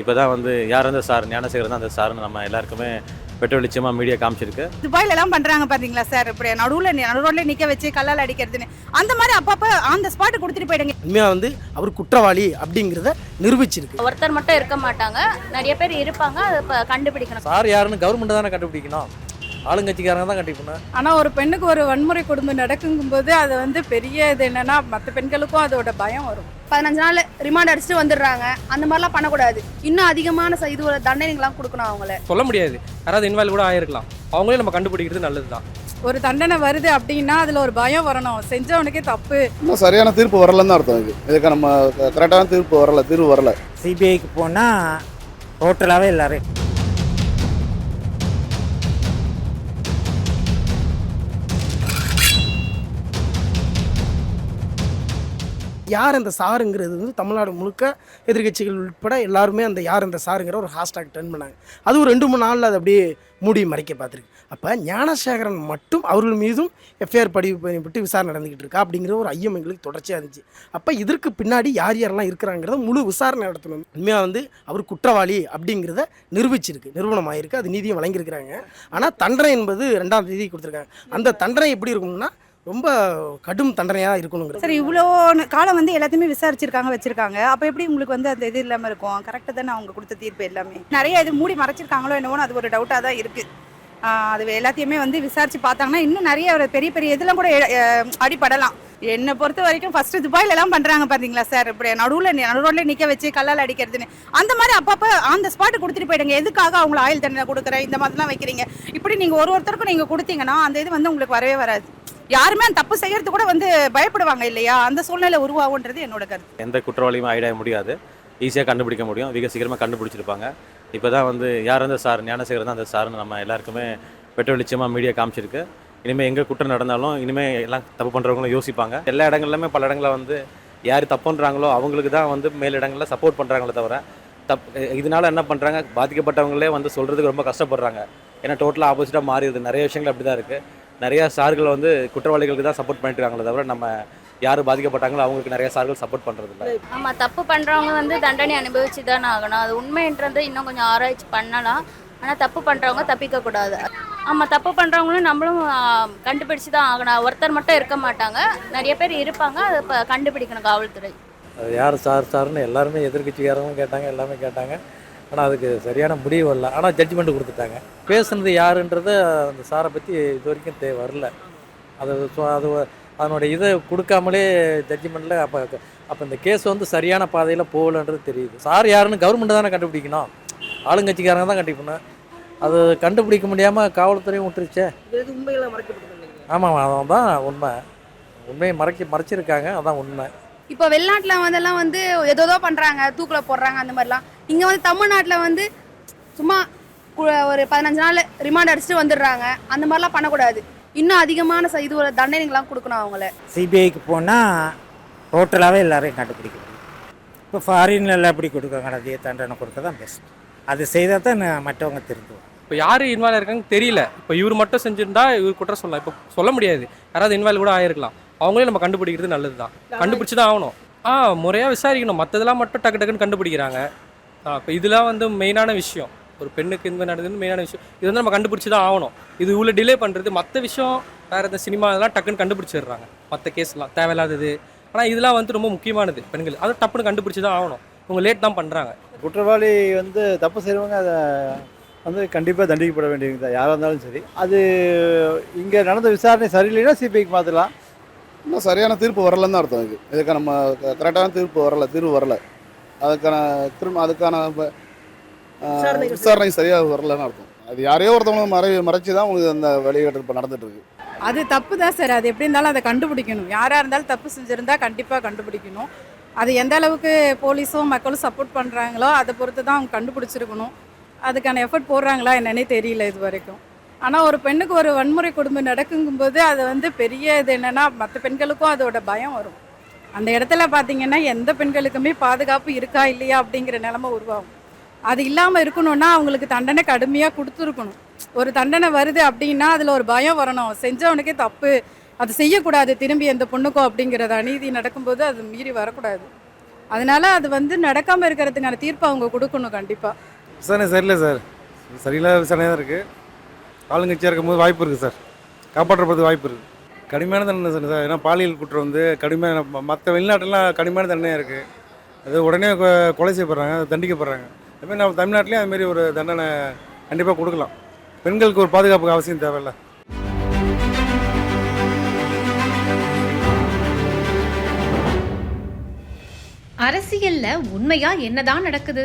இப்போ தான் வந்து யார் அந்த சார்? ஞானசேகர் தான் அந்த சார்னு நம்ம எல்லாருக்குமே வெட்ட வெளிச்சமாக மீடியா காமிச்சிருக்கு. துபாயில எல்லாம் பண்றாங்க பாத்தீங்களா சார்? இப்படி நடுவுல நடு ரோட்ல நிக்க வச்சு கல்லால் அடிக்கிறதுன்னு. அந்த மாதிரி அப்பப்ப ஆன் த ஸ்பாட் கொடுத்துட்டு போயிடுங்க. உண்மையாக வந்து அவர் குற்றவாளி அப்படிங்கிறத நிரூபிச்சிருக்கு. ஒருத்தர் மட்டும் இருக்க மாட்டாங்க. நிறைய பேர் இருப்பாங்க. அதை இப்ப கண்டுபிடிக்கணும். சார் யாருன்னு கவர்மெண்ட் தானே கண்டுபிடிக்கணும். ஆளுங்கட்சிக்காரங்க தான் கண்டுபிடிக்கணும். ஆனால் ஒரு பெண்ணுக்கு ஒரு வன்முறை கொடுமை நடக்குங்கும்போது அது வந்து பெரிய இது என்னன்னா மற்ற பெண்களுக்கும் அதோட பயம் வரும். பதினஞ்சு நாள் ரிமாண்ட் அடிச்சுட்டு வந்துடுறாங்க. அந்த மாதிரிலாம் பண்ணக்கூடாது. இன்னும் அதிகமான ச- இது ஒரு தண்டனைகள்லாம் கொடுக்கணும் அவங்கள. சொல்ல முடியாது. யாராவது இன்வால்வ் கூட ஆயிருக்கலாம். அவங்களே நம்ம கண்டுபிடிக்கிறது நல்லது தான் ஒரு தண்டனை வருது அப்படின்னா அதில் ஒரு பயம் வரணும். செஞ்சவனுக்கே தப்பு. இன்னும் சரியான தீர்ப்பு வரலன்னு தான் அர்த்தம் இது. இதுக்கு நம்ம கரெக்டான தீர்ப்பு வரல தீர்வு வரல. சிபிஐக்கு போனால் டோட்டலாகவே எல்லாரும் யார் அந்த சாருங்கிறது வந்து தமிழ்நாடு முழுக்க எதிர்க்கட்சிகள் உட்பட எல்லாருமே அந்த யார் அந்த சாருங்கிற ஒரு ஹாஸ்டாக் டர்ன் பண்ணாங்க. அது ஒரு ரெண்டு மூணு நாளில் அது அப்படியே மூடி மறைக்க பார்த்துருக்கு. அப்போ ஞானசேகரன் மட்டும் அவர்கள் மீதும் எஃப்ஐஆர் பதிவு பண்ணப்பட்டு விசாரணை நடந்துக்கிட்டு இருக்கா அப்படிங்கிற ஒரு ஐயம் எங்களுக்கு தொடர்ச்சியாக இருந்துச்சு. அப்போ இதற்கு பின்னாடி யார் யாரெல்லாம் இருக்கிறாங்கிறத முழு விசாரணை நடத்தணும். உண்மையாக வந்து அவர் குற்றவாளி அப்படிங்கிறத நிரூபிச்சிருக்கு. நிறுவனம் ஆயிருக்கு. அது நீதியை வழங்கியிருக்கிறாங்க. ஆனால் தண்டனை என்பது ரெண்டாம் தேதி கொடுத்துருக்காங்க. அந்த தண்டனை எப்படி இருக்கும்னா ரொம்ப கடும் தண்டனையாக இருக்கணும் சார் இவ்வளோ காலம் வந்து எல்லாத்தையுமே விசாரிச்சிருக்காங்க வச்சிருக்காங்க. அப்போ எப்படி உங்களுக்கு வந்து அந்த இது இல்லாமல் இருக்கும்? கரெக்டாக தானே அவங்க கொடுத்த தீர்ப்பு எல்லாமே. நிறைய இது மூடி மறைச்சிருக்காங்களோ என்னவோன்னு அது ஒரு டவுட்டாக தான் இருக்குது அது எல்லாத்தையுமே வந்து விசாரிச்சு பார்த்தாங்கன்னா இன்னும் நிறைய ஒரு பெரிய பெரிய இதெல்லாம் கூட அடிப்படலாம் என்னை பொறுத்த வரைக்கும் ஃபர்ஸ்ட் துபாயில எல்லாம் பண்றாங்க பாத்தீங்களா சார் இப்படி நடுவில் நடு நிற்க நிக்க வச்சு கல்லால் அடிக்கிறதுன்னு. அந்த மாதிரி அப்பப்ப அந்த ஸ்பாட்டு ஸ்பாட் கொடுத்துட்டு போயிடுங்க. எதுக்காக அவங்கள ஆயில் தண்டனை கொடுக்குறேன் இந்த மாதிரிலாம் வைக்கிறீங்க. இப்படி நீங்க ஒரு ஒருத்தருக்கும் நீங்க கொடுத்தீங்கன்னா அந்த இது வந்து உங்களுக்கு வரவே வராது. யாருமே அந்த தப்பு செய்யறது கூட வந்து பயப்படுவாங்க இல்லையா? அந்த சூழ்நிலை உருவாகுன்றது என்னோட கருத்து. எந்த குற்றவாளியும் ஆயிட முடியாது. ஈஸியாக கண்டுபிடிக்க முடியும். மிக சீக்கிரமாக கண்டுபிடிச்சிருப்பாங்க. இப்போ தான் வந்து யார் அந்த சார் ஞானசேகர் தான் அந்த சார்னு நம்ம எல்லாருக்குமே வெட்ட வெளிச்சமாக மீடியா காமிச்சிருக்கு. இனிமேல் எங்கே குற்றம் நடந்தாலும் இனிமேல் எல்லாம் தப்பு பண்ணுறவங்களும் யோசிப்பாங்க. எல்லா இடங்கள்லையுமே பல இடங்களில் வந்து யார் தப்புன்றாங்களோ அவங்களுக்கு தான் வந்து மேலிடங்களில் சப்போர்ட் பண்ணுறாங்களே தவிர தப் இதனால என்ன பண்ணுறாங்க பாதிக்கப்பட்டவங்களே வந்து சொல்கிறதுக்கு ரொம்ப கஷ்டப்படுறாங்க. ஏன்னா டோட்டலாக ஆப்போசிட்டாக மாறிடுது. நிறைய விஷயங்கள் அப்படி தான் இருக்குது நிறையா சார்கள் வந்து குற்றவாளிகளுக்கு தான் சப்போர்ட் பண்ணிட்டு இருக்காங்களே தவிர நம்ம யார் பாதிக்கப்பட்டாங்களோ அவங்களுக்கு நிறைய சார்கள் சப்போர்ட் பண்ணுறது இல்லை ஆமாம் தப்பு பண்ணுறவங்க வந்து தண்டனை அனுபவிச்சு தான் ஆகணும். அது உண்மைன்றது இன்னும் கொஞ்சம் ஆராய்ச்சி பண்ணலாம். ஆனால் தப்பு பண்ணுறவங்க தப்பிக்க ஆமாம் தப்பு பண்ணுறவங்களும் நம்மளும் கண்டுபிடிச்சு தான் ஆகணும். ஒருத்தர் மட்டும் இருக்க மாட்டாங்க. நிறைய பேர் இருப்பாங்க. அதை இப்போ கண்டுபிடிக்கணும் காவல்துறை. அது யார் சார் சார்னு எல்லாருமே எதிர்கட்சிக்காரங்களும் கேட்டாங்க எல்லாமே கேட்டாங்க. ஆனால் அதுக்கு சரியான முடிவு வரல. ஆனால் ஜட்ஜ்மெண்ட் கொடுத்துட்டாங்க. பேசுனது யாருன்றத அந்த சாரை பற்றி இது வரைக்கும் தே வரல. அது அது அதனுடைய இதை கொடுக்காமலே ஜட்ஜ்மெண்ட்டில் அப்போ அப்போ இந்த கேஸ் வந்து சரியான பாதையில் போகலன்றது தெரியுது. சார் யாருன்னு கவர்மெண்ட் தானே கண்டுபிடிக்கணும். ஆளுங்கட்சிக்காரங்க தான் கண்டுபிடிக்கணும். அது கண்டுபிடிக்க முடியாமல் காவல்துறையும் விட்டுருச்சே. ஆமாம் அதான் தான் உண்மை. உண்மையை மறைக்க மறைச்சிருக்காங்க அதான் உண்மை. இப்போ வெளிநாட்டில் வந்தெல்லாம் வந்து ஏதோ பண்றாங்க தூக்கில் போடுறாங்க அந்த மாதிரிலாம். இங்கே வந்து தமிழ்நாட்டில் வந்து சும்மா ஒரு பதினஞ்சு நாள் ரிமாண்ட் அடிச்சுட்டு வந்துடுறாங்க. அந்த மாதிரிலாம் பண்ணக்கூடாது. இன்னும் அதிகமான ச- இது ஒரு தண்டனைகள்லாம் கொடுக்கணும் அவங்கள. சிபிஐக்கு போனால் டோட்டலாகவே எல்லாரையும் கண்டுபிடிக்க முடியும். இப்போ ஃபாரின்ல எப்படி கொடுக்காங்க அதே தண்டனை கொடுத்தா தான் பெஸ்ட் அது செய்தால் தான் மற்றவங்க திருந்துவாங்க. இப்போ யார் இன்வால்வ் இருக்காங்க தெரியல. இப்போ இவர் மட்டும் செஞ்சிருந்தா இவர் குற்றம் சொல்லலாம். இப்போ சொல்ல முடியாது. யாராவது இன்வால்வ் கூட ஆயிருக்கலாம். அவங்களே நம்ம கண்டுபிடிக்கிறது நல்லது தான் கண்டுபிடிச்சு தான் ஆகணும். ஆ முறையாக விசாரிக்கணும். மற்றதெல்லாம் மட்டும் டக்கு டக்குன்னு கண்டுபிடிக்கிறாங்க. ஆ இப்போ இதெல்லாம் வந்து மெயினான விஷயம். ஒரு பெண்ணுக்கு இந்த நடந்தது மெயினான விஷயம். இது வந்து நம்ம கண்டுபிடிச்சி தான் ஆகணும். இது இவ்வளோ டிலே பண்ணுறது மற்ற விஷயம் வேறு எந்த சினிமா இதெல்லாம் டக்குன்னு கண்டுபிடிச்சிடுறாங்க. மற்ற கேஸ்லாம் தேவையில்லாதது. ஆனால் இதெல்லாம் வந்து ரொம்ப முக்கியமானது பெண்கள். அதை டப்புன்னு கண்டுபிடிச்சி தான் ஆகணும். இவங்க லேட் தான் பண்ணுறாங்க குற்றவாளி வந்து தப்பு செய்கிறவங்க அதை வந்து கண்டிப்பாக தண்டிக்கப்பட வேண்டியது தான். யாராக இருந்தாலும் சரி. அது இங்கே நடந்த விசாரணை சரியில்லைன்னா சிபிஐக்கு மாற்றலாம் இன்னும் சரியான தீர்ப்பு வரலன்னு தான் அர்த்தம் இது. இதுக்கு நம்ம கரெக்டான தீர்ப்பு வரல தீர்வு வரல. அதுக்கான திரும்ப அதுக்கான விசாரணை சரியாக வரலன்னு அர்த்தம். அது யாரையோ ஒருத்தவங்க மறை மறைச்சி தான் உங்களுக்கு அந்த வழிகாட்டு இப்போ நடந்துட்டு இருக்கு அது தப்பு தான் சார். அது எப்படி இருந்தாலும் அதை கண்டுபிடிக்கணும். யாராக இருந்தாலும் தப்பு செஞ்சுருந்தா கண்டிப்பாக கண்டுபிடிக்கணும். அது எந்த அளவுக்கு போலீஸும் மக்களும் சப்போர்ட் பண்ணுறாங்களோ அதை பொறுத்து தான் அவங்க கண்டுபிடிச்சிருக்கணும். அதுக்கான எஃபர்ட் போடுறாங்களா என்னன்னே தெரியல இது வரைக்கும். ஆனால் ஒரு பெண்ணுக்கு ஒரு வன்முறை குடும்பம் நடக்குங்கும்போது அது வந்து பெரிய இது என்னென்னா மற்ற பெண்களுக்கும் அதோட பயம் வரும். அந்த இடத்துல பார்த்தீங்கன்னா எந்த பெண்களுக்குமே பாதுகாப்பு இருக்கா இல்லையா அப்படிங்கிற நிலமை உருவாகும். அது இல்லாமல் இருக்கணும்னா அவங்களுக்கு தண்டனை கடுமையாக கொடுத்துருக்கணும். ஒரு தண்டனை வருது அப்படின்னா அதில் ஒரு பயம் வரணும். செஞ்சவனுக்கே தப்பு. அது செய்யக்கூடாது திரும்பி எந்த பொண்ணுக்கும் அப்படிங்கிறது அநீதி நடக்கும்போது அது மீறி வரக்கூடாது. அதனால் அது வந்து நடக்காமல் இருக்கிறதுக்கான தீர்ப்பு அவங்க கொடுக்கணும் கண்டிப்பாக விசாரணை சரியில்லை சார். சரியில்லாத விசாரணை தான் இருக்குது ஆளுங்கட்சியாக இருக்கும்போது வாய்ப்பு இருக்குது சார். காப்பாற்றப்படுறதுக்கு வாய்ப்பு இருக்குது கடுமையான தண்டனை சார் சார். ஏன்னா பாலியல் குற்றம் வந்து கடுமையான மற்ற வெளிநாட்டிலாம் கடுமையான தண்டனையாக இருக்குது அது உடனே கொ- கொலை செய்யப்படுறாங்க அதை தண்டிக்கப்படுறாங்க. அதுமாதிரி நம்ம தமிழ்நாட்டிலையும் அதுமாரி ஒரு தண்டனை கண்டிப்பாக கொடுக்கலாம். பெண்களுக்கு ஒரு பாதுகாப்புக்கு அவசியம் தேவையில்ல. அரசியல்ல உண்மையா என்னதான் நடக்குது?